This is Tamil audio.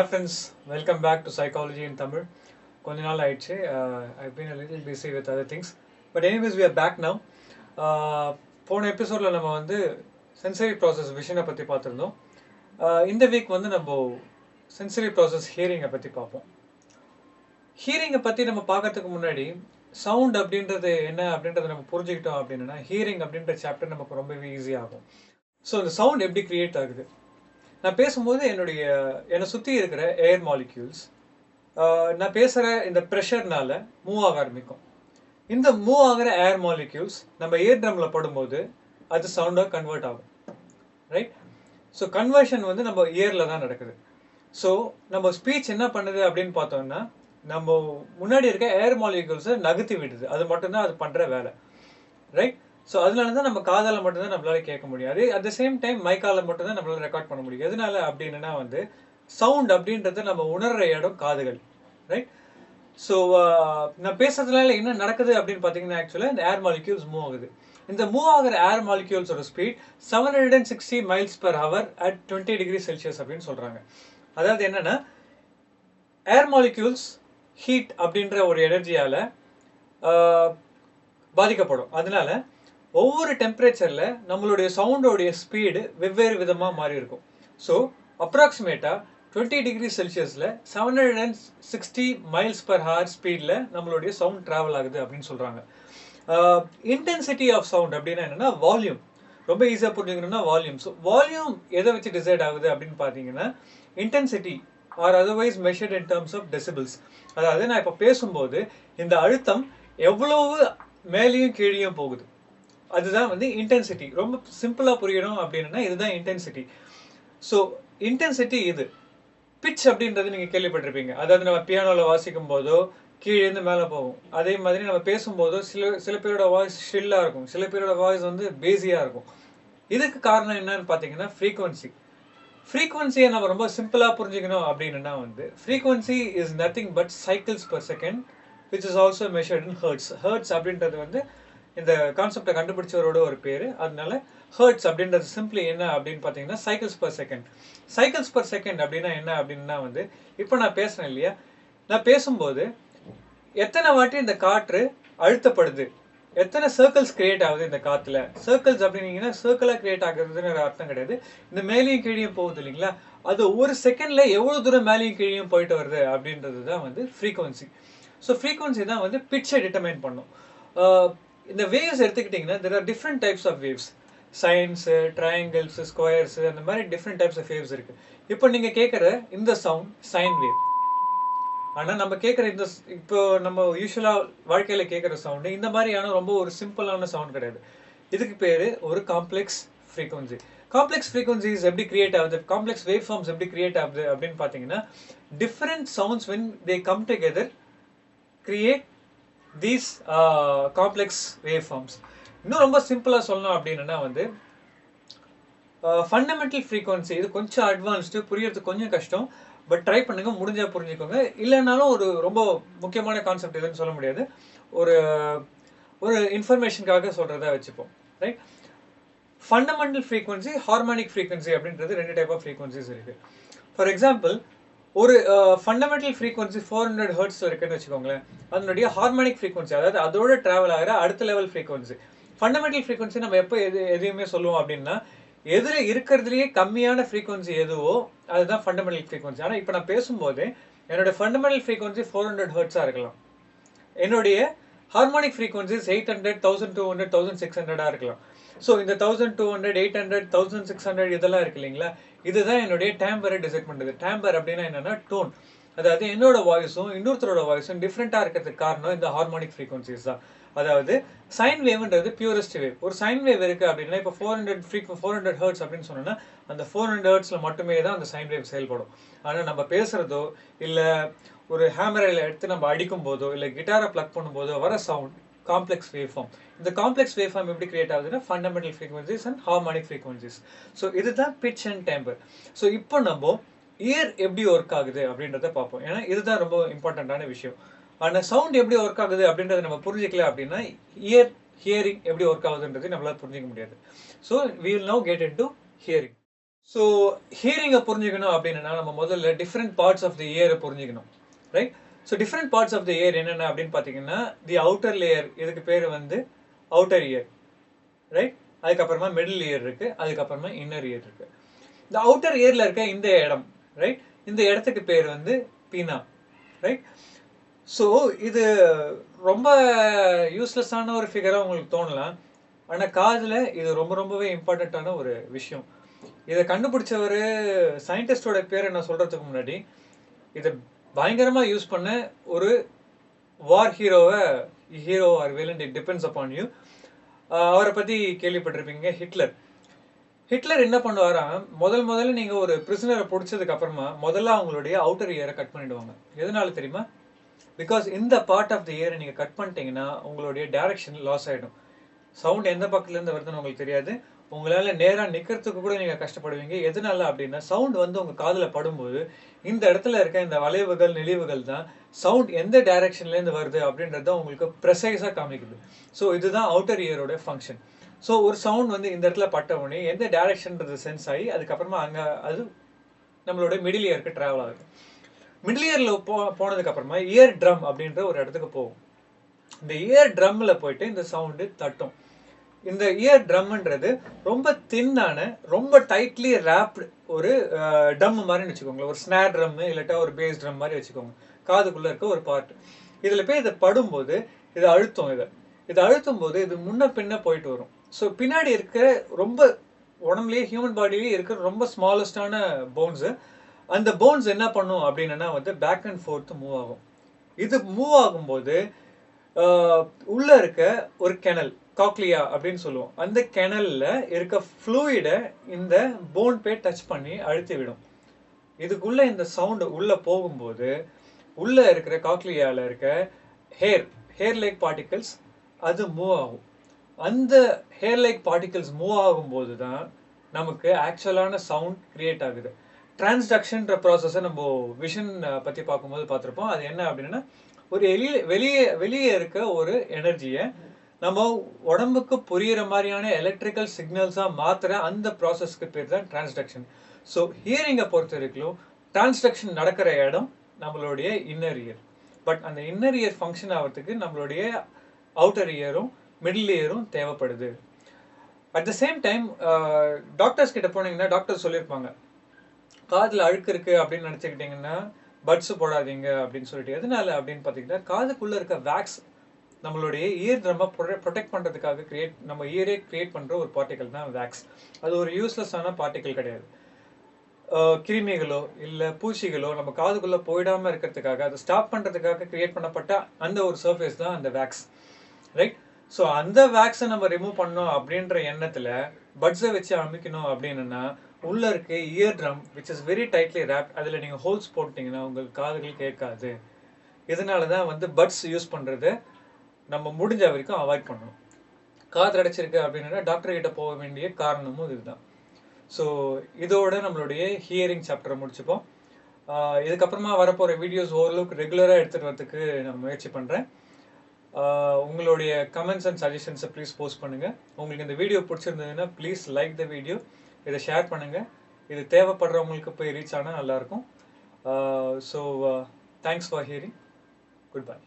Hi friends welcome back to psychology in Tamil கொஞ்ச நாள் ஆயிடுச்சு. I been little busy with other things but anyways we are back now போன எபிசோடில் நம்ம வந்து சென்சரி ப்ராசஸ் விஷனை பற்றி பார்த்துருந்தோம். Uh, இந்த வீக் வந்து நம்ம சென்சரி ப்ராசஸ் ஹியரிங்கை பற்றி பார்ப்போம். ஹியரிங்கை பற்றி நம்ம பார்க்கறதுக்கு முன்னாடி சவுண்ட் அப்படின்றது என்ன அப்படின்றத நம்ம புரிஞ்சுக்கிட்டோம் அப்படின்னா ஹியரிங் அப்படின்ற சாப்டர் நமக்கு ரொம்பவே ஈஸியாகும் ஸோ இந்த சவுண்ட் எப்படி கிரியேட் ஆகுது? நான் பேசும்போது என்னுடைய என்னை சுற்றி இருக்கிற ஏர் மாலிக்யூல்ஸ் நான் பேசுகிற இந்த ப்ரெஷர்னால மூவ் ஆக ஆரம்பிக்கும். இந்த மூவ் ஆகிற ஏர் மாலிக்யூல்ஸ் நம்ம ஏர் ட்ரம்மில் படும்போது அது சவுண்டாக கன்வெர்ட் ஆகும். ரைட் ஸோ கன்வர்ஷன் வந்து நம்ம இயரில் தான் நடக்குது. ஸோ நம்ம ஸ்பீச் என்ன பண்ணுது அப்படின்னு பார்த்தோம்னா நம்ம முன்னாடி இருக்க ஏர் மாலிகூல்ஸை நகர்த்தி விடுது. அது மட்டும்தான் அது பண்ணுற வேலை. ரைட் ஸோ அதனால தான் நம்ம காதால் மட்டும்தான் நம்மளால கேட்க முடியாது. அட் த சேம் டைம் மைக்கால மட்டும்தான் நம்மளால ரெக்கார்ட் பண்ண முடியும். எதனால அப்படின்னா வந்து சவுண்ட் அப்படின்றது நம்ம உணர்ற இடம் காதுகள். ரைட் ஸோ நான் பேசுறதுனால என்ன நடக்குது அப்படின்னு பார்த்தீங்கன்னா ஆக்சுவலாக இந்த ஏர் மாலிக்யூல்ஸ் மூவ் ஆகுது. இந்த மூவ் ஆகிற air மாலிக்யூல்ஸோட speed seven hundred and sixty miles per hour at twenty degree Celsius அப்படின்னு சொல்கிறாங்க அதாவது என்னென்னா ஏர் மாலிக்யூல்ஸ் ஹீட் அப்படின்ற ஒரு எனர்ஜியால் பாதிக்கப்படும். அதனால ஒவ்வொரு டெம்பரேச்சரில் நம்மளுடைய சவுண்டோடைய ஸ்பீடு வெவ்வேறு விதமாக மாறி இருக்கும். ஸோ அப்ராக்சிமேட்டாக டுவெண்ட்டி டிகிரி செல்சியஸில் seven hundred and sixty miles per hour ஸ்பீடில் நம்மளுடைய சவுண்ட் ட்ராவல் ஆகுது அப்படின்னு சொல்கிறாங்க இன்டென்சிட்டி ஆஃப் சவுண்ட் அப்படின்னா என்னென்னா வால்யூம் ரொம்ப ஈஸியாக புரிஞ்சுக்கணும்னா வால்யூம் ஸோ வால்யூம் எதை வச்சு டிசைட் ஆகுது அப்படின்னு பார்த்தீங்கன்னா intensity are otherwise measured in terms of decibels அதாவது நான் இப்போ பேசும்போது இந்த அழுத்தம் எவ்வளவு மேலேயும் கீழேயும் போகுது. அதுதான் வந்து இன்டென்சிட்டி ரொம்ப சிம்பிளாக புரியணும் அப்படின்னா இதுதான் இன்டென்சிட்டி ஸோ இன்டென்சிட்டி இது. பிச் அப்படின்றது நீங்கள் கேள்விப்பட்டிருப்பீங்க. அதாவது நம்ம பியானோவில் வாசிக்கும் போதோ கீழேருந்து மேலே போகும். அதே மாதிரி நம்ம பேசும்போதோ சில சில பேரோட வாய்ஸ் ஷில்லாக இருக்கும். சில பேரோட வாய்ஸ் வந்து பேஸியாக இருக்கும். இதுக்கு காரணம் என்னன்னு பார்த்தீங்கன்னா ஃப்ரீக்வன்சி ஃப்ரீக்வன்சியை நம்ம ரொம்ப சிம்பிளாக புரிஞ்சுக்கணும் அப்படின்னா வந்து frequency is nothing but cycles per second which is also measured in hertz hertz அப்படின்றது வந்து இந்த கான்செப்டை கண்டுபிடிச்சவரோட ஒரு பேர். அதனால ஹர்ட்ஸ் அப்படின்றது சிம்பிளி என்ன அப்படின்னு பார்த்தீங்கன்னா cycles per second cycles per second அப்படின்னா என்ன அப்படின்னா வந்து இப்போ நான் பேசுகிறேன் இல்லையா? நான் பேசும்போது எத்தனை வாட்டி இந்த காற்று அழுத்தப்படுது? எத்தனை சர்க்கிள்ஸ் கிரியேட் ஆகுது இந்த காற்றுல சர்க்கிள்ஸ் அப்படின்னீங்கன்னா சர்க்கிளாக கிரியேட் ஆகுறதுன்னு அர்த்தம் கிடையாது. இந்த மேலேயும் கீழேயும் போகுது இல்லைங்களா? அது ஒரு செகண்ட்ல எவ்வளோ தூரம் மேலேயும் கீழேயும் போயிட்டு வருது அப்படின்றது தான் வந்து ஃப்ரீக்குவன்சி ஸோ ஃப்ரீக்குவன்சி தான் வந்து பிட்சை டிட்டர்மைன் பண்ணும். இந்த வேவ்ஸ் எடுத்துக்கிட்டிங்கன்னா there are different types of waves sines triangles squares அந்த மாதிரி டிஃப்ரெண்ட் டைப்ஸ் ஆஃப் வேவ்ஸ் இருக்கு. இப்போ நீங்கள் கேட்குற இந்த சவுண்ட் சைன் வேவ் ஆனால் நம்ம கேட்குற இந்த இப்போ நம்ம யூஸ்வலாக வாழ்க்கையில் கேட்குற சவுண்டு இந்த மாதிரியான ரொம்ப ஒரு சிம்பிளான சவுண்ட் கிடையாது. இதுக்கு பேர் ஒரு காம்ப்ளெக்ஸ் ஃப்ரீக்வன்சி காம்ப்ளெக்ஸ் ஃப்ரீக்வன்சிஸ் எப்படி கிரியேட் ஆகுது? காம்ப்ளெக்ஸ் வேவ் ஃபார்ம்ஸ் எப்படி கிரியேட் ஆகுது அப்படின்னு பார்த்தீங்கன்னா different sounds when they come together create these complex wave forms இன்னும் ரொம்ப சிம்பிளாக சொல்லணும் அப்படின்னா வந்து uh, ஃபண்டமெண்டல் ஃப்ரீக்வன்சி இது கொஞ்சம் அட்வான்ஸ்டு புரியறது கொஞ்சம் கஷ்டம். பட் ட்ரை பண்ணுங்கள் முடிஞ்சால் புரிஞ்சுக்கோங்க. இல்லைனாலும் ஒரு ரொம்ப முக்கியமான கான்செப்ட் எதுன்னு சொல்ல முடியாது. ஒரு ஒரு இன்ஃபர்மேஷனுக்காக சொல்கிறதா வச்சுப்போம் right fundamental frequency harmonic frequency அப்படின்றது ரெண்டு டைப் ஆஃப் ஃப்ரீக்வன்சிஸ் இருக்குது ஃபார் எக்ஸாம்பிள் ஒரு fundamental frequency four hundred hertz இருக்குன்னு வச்சுக்கோங்களேன். அதனுடைய ஹார்மோனிக் ஃப்ரீக்வன்சி அதாவது அதோட ட்ராவல் ஆகிற அடுத்த லெவல் ஃப்ரீக்வன்சி ஃபண்டமெண்டல் ஃப்ரீக்வன்சி நம்ம எப்போ எது எதையுமே சொல்லுவோம் அப்படின்னா எதில் இருக்கிறதுலையே கம்மியான ஃப்ரீக்வன்சி எதுவோ அதுதான் ஃபண்டமெண்டல் ஃப்ரீக்வன்சி ஆனால் இப்போ நான் பேசும்போது என்னோட ஃபண்டமெண்டல் ஃப்ரீக்வன்சி ஃபோர் ஹண்ட்ரட் ஹர்ட்ஸாக இருக்கலாம். என்னுடைய harmonic frequencies eight hundred thousand two hundred thousand six ஹண்ட்ரடாக இருக்கலாம். ஸோ இந்த thousand two hundred eight hundred thousand six hundred இதெல்லாம் இருக்கு இல்லைங்களா? இதுதான் என்னுடைய டேம்பரை டிசைட் பண்ணுறது டேம்பர் அப்படின்னா என்னென்னா டோன் அதாவது என்னோட வாய்ஸும் இன்னொருத்தரோட வாய்ஸும் டிஃப்ரெண்ட்டாக இருக்கிறதுக்கு காரணம் இந்த ஹார்மோனிக் ஃப்ரீக்வன்சிஸ் தான். அதாவது சைன் வேவ்ன்றது பியூரஸ்ட் வேவ் ஒரு சைன் வேவ் இருக்குது அப்படின்னா இப்போ four hundred free four hundred hertz அப்படின்னு சொன்னோன்னா அந்த ஃபோர் ஹண்ட்ரட் ஹர்ட்ஸில் மட்டுமே தான் அந்த சைன் வேவ் செயல்படும். ஆனால் நம்ம பேசுகிறதோ இல்லை ஒரு ஹேமரில் எடுத்து நம்ம அடிக்கும் போதோ இல்லை கிட்டாரை ப்ளக் பண்ணும்போதோ வர சவுண்ட் காம்ப்ளெக்ஸ் வேஃபார்ம் இந்த காம்ப்ளெக்ஸ் வேஃபார்ம் எப்படி கிரியேட் ஆகுதுன்னா fundamental frequencies and harmonic frequencies so இதுதான் பிச் அண்ட் டேம்பர் ஸோ இப்போ நம்ம இயர் எப்படி ஒர்க் ஆகுது அப்படின்றத பார்ப்போம். ஏன்னா இதுதான் ரொம்ப இம்பார்ட்டண்ட்டான விஷயம். ஆனால் சவுண்ட் எப்படி ஒர்க் ஆகுது அப்படின்றத நம்ம புரிஞ்சிக்கல அப்படின்னா இயர் ஹியரிங் எப்படி ஒர்க் ஆகுதுன்றது நம்மளால் புரிஞ்சிக்க முடியாது. So we will now get in to hearing so ஹியரிங்கை புரிஞ்சுக்கணும் அப்படின்னா நம்ம முதல்ல டிஃப்ரெண்ட் பார்ட்ஸ் ஆஃப் த இயரை புரிஞ்சுக்கணும். Right so different parts of the ear என்னென்ன அப்படின்னு பார்த்தீங்கன்னா தி அவுட்டர் லேயர் இதுக்கு பேர் வந்து அவுட்டர் இயர் ரைட் அதுக்கப்புறமா மிடில் இயர் இருக்கு அதுக்கப்புறமா இன்னர் இயர் இருக்கு. இந்த அவுட்டர் இயர்ல இருக்க இந்த இடம் ரைட் இந்த இடத்துக்கு பேர் வந்து பீனா. ரைட் ஸோ இது ரொம்ப யூஸ்லெஸ்ஸான ஒரு ஃபிகராக உங்களுக்கு தோணலாம். ஆனால் காதில் இது ரொம்ப ரொம்பவே இம்பார்ட்டண்ட்டான ஒரு விஷயம். இதை கண்டுபிடிச்சவர் சயின்டிஸ்டோட பேரை நான் சொல்கிறதுக்கு முன்னாடி இதை பயங்கரமாக யூஸ் பண்ண ஒரு வார் ஹீரோவை hero or villain it depends upon you அவரை பற்றி கேள்விப்பட்டிருப்பீங்க ஹிட்லர் ஹிட்லர் என்ன பண்ணுவாராம் முதல் முதல்ல நீங்கள் ஒரு பிரிசனரை பிடிச்சதுக்கு அப்புறமா முதல்ல அவங்களுடைய அவுட்டர் இயரை கட் பண்ணிடுவாங்க. எதனால தெரியுமா? பிகாஸ் இந்த பார்ட் ஆஃப் த இயரை நீங்கள் கட் பண்ணிட்டீங்கன்னா உங்களுடைய டைரக்ஷன் லாஸ் ஆகிடும் சவுண்ட் எந்த பக்கத்துலேருந்து வருதுன்னு உங்களுக்கு தெரியாது. உங்களால் நேராக நிற்கிறதுக்கு கூட நீங்கள் கஷ்டப்படுவீங்க. எதனால அப்படின்னா சவுண்ட் வந்து உங்கள் காதில் படும்போது இந்த இடத்துல இருக்க இந்த வளைவுகள் நெளிவுகள் தான் சவுண்ட் எந்த டைரக்ஷன்லேருந்து வருது அப்படின்றத உங்களுக்கு ப்ரெசைஸாக காமிக்குது. ஸோ இதுதான் அவுட்டர் இயரோட ஃபங்க்ஷன் ஸோ ஒரு சவுண்ட் வந்து இந்த இடத்துல பட்ட உடனே எந்த டைரக்ஷன்ன்றது சென்ஸ் ஆகி அதுக்கப்புறமா அங்கே அது நம்மளோட மிடில் இயருக்கு ட்ராவல் ஆகுது. மிடில் இயரில் போ போனதுக்கப்புறமா இயர் ட்ரம் அப்படின்ற ஒரு இடத்துக்கு போகும். இந்த இயர் ட்ரம்மில் போயிட்டு இந்த சவுண்டு தட்டும். இந்த இயர் ட்ரம்ன்றது ரொம்ப தின்னான ரொம்ப டைட்லி ரேப்டு ஒரு ட்ரம் மாதிரின்னு வச்சுக்கோங்களேன். ஒரு ஸ்னார் ட்ரம் இல்லாட்டா ஒரு பேஸ் ட்ரம் மாதிரி வச்சுக்கோங்க. காதுக்குள்ளே இருக்க ஒரு பார்ட் இதில் போய் இதை படும்போது இது அழுத்தம் இதை. இது அழுத்தும் போது இது முன்ன பின்ன போயிட்டு வரும். ஸோ பின்னாடி இருக்கிற ரொம்ப உடம்புலேயே ஹியூமன் பாடியிலேயே இருக்கிற ரொம்ப ஸ்மாலஸ்டான போன்ஸு அந்த போன்ஸ் என்ன பண்ணும் அப்படின்னா வந்து பேக் அண்ட் ஃபோர்த்து மூவ் ஆகும். இது மூவ் ஆகும்போது உள்ளே இருக்க ஒரு கெனல் காக்லியா அப்படின்னு சொல்லுவோம். அந்த கெனல்ல இருக்க ஃப்ளூயிடை இந்த போன் பே டச் பண்ணி அழுத்தி விடும். இதுக்குள்ள இந்த சவுண்டு உள்ள போகும்போது உள்ள இருக்கிற காக்லியால இருக்க ஹேர் ஹேர் லைக் பார்ட்டிகல்ஸ் அது மூவ் ஆகும். அந்த ஹேர் லைக் பார்ட்டிகல்ஸ் மூவ் ஆகும்போது தான் நமக்கு ஆக்சுவலான சவுண்ட் கிரியேட் ஆகுது. டிரான்ஸ்டக்ஷன்ற ப்ராசஸை நம்ம விஷன் பற்றி பார்க்கும்போது பார்த்துருப்போம். அது என்ன அப்படின்னா ஒரு எளிய வெளியே வெளியே இருக்க ஒரு எனர்ஜியை நம்ம உடம்புக்கு புரியிற மாதிரியான எலக்ட்ரிக்கல் சிக்னல்ஸாக மாற்றுற அந்த ப்ராசஸ்க்கு பேர் தான் டிரான்ஸ்டக்ஷன் ஸோ ஹியரிங்கை பொறுத்த வரைக்கும் டிரான்ஸ்டக்ஷன் நடக்கிற இடம் நம்மளுடைய இன்னர் இயர் பட் அந்த இன்னர் இயர் ஃபங்க்ஷன் ஆகிறதுக்கு நம்மளுடைய அவுட்டர் இயரும் மிடில் இயரும் தேவைப்படுது. At the same time doctors கிட்ட போனீங்கன்னா டாக்டர் சொல்லியிருப்பாங்க. காதில் அழுக்கு இருக்குது அப்படின்னு நினச்சிக்கிட்டிங்கன்னா பட்ஸ் போடாதீங்க அப்படின்னு சொல்லிட்டு. எதனால அப்படின்னு பார்த்தீங்கன்னா காதுக்குள்ளே இருக்க வேக்ஸ் நம்மளுடைய இயர் நம்ம ப்ரொடெக்ட் பண்ணுறதுக்காக கிரியேட் நம்ம இயரே கிரியேட் பண்ணுற ஒரு பார்ட்டிகல் தான் வேக்ஸ் அது ஒரு யூஸ்லெஸ்ஸான பார்ட்டிகல் கிடையாது. கிருமிகளோ இல்லை பூச்சிகளோ நம்ம காதுக்குள்ளே போயிடாமல் இருக்கிறதுக்காக அதை ஸ்டாப் பண்ணுறதுக்காக கிரியேட் பண்ணப்பட்ட அந்த ஒரு சர்ஃபேஸ் தான் அந்த வேக்ஸ் ரைட் ஸோ அந்த வேக்ஸை நம்ம ரிமூவ் பண்ணோம் அப்படின்ற எண்ணத்தில் பட்ஸை வச்சு அமைக்கணும் அப்படின்னா உள்ளே இருக்க ear drum which is very tightly wrap அதில் நீங்கள் ஹோல்ஸ் போட்டிங்கன்னா உங்களுக்கு காதுகள் கேட்காது. இதனால தான் வந்து பட்ஸ் யூஸ் பண்ணுறது நம்ம முடிஞ்ச வரைக்கும் அவாய்ட் பண்ணணும். காது அடைச்சிருக்கு அப்படின்னா டாக்டர் கிட்ட போக வேண்டிய காரணமும் இதுதான். ஸோ இதோட நம்மளுடைய ஹியரிங் சாப்டரை முடிச்சுப்போம். இதுக்கப்புறமா வரப்போகிற வீடியோஸ் ஓரளவுக்கு ரெகுலராக எடுத்துகிட்டு வரதுக்கு நான் முயற்சி பண்ணுறேன் உங்களுடைய கமெண்ட்ஸ் அண்ட் சஜஷன்ஸை ப்ளீஸ் போஸ்ட் பண்ணுங்கள் உங்களுக்கு இந்த வீடியோ பிடிச்சிருந்ததுன்னா ப்ளீஸ் லைக் த வீடியோ இதை ஷேர் பண்ணுங்கள் இது தேவைப்படுறவங்களுக்கு போய் ரீச் ஆனால் நல்லாயிருக்கும் so thanks for hearing good bye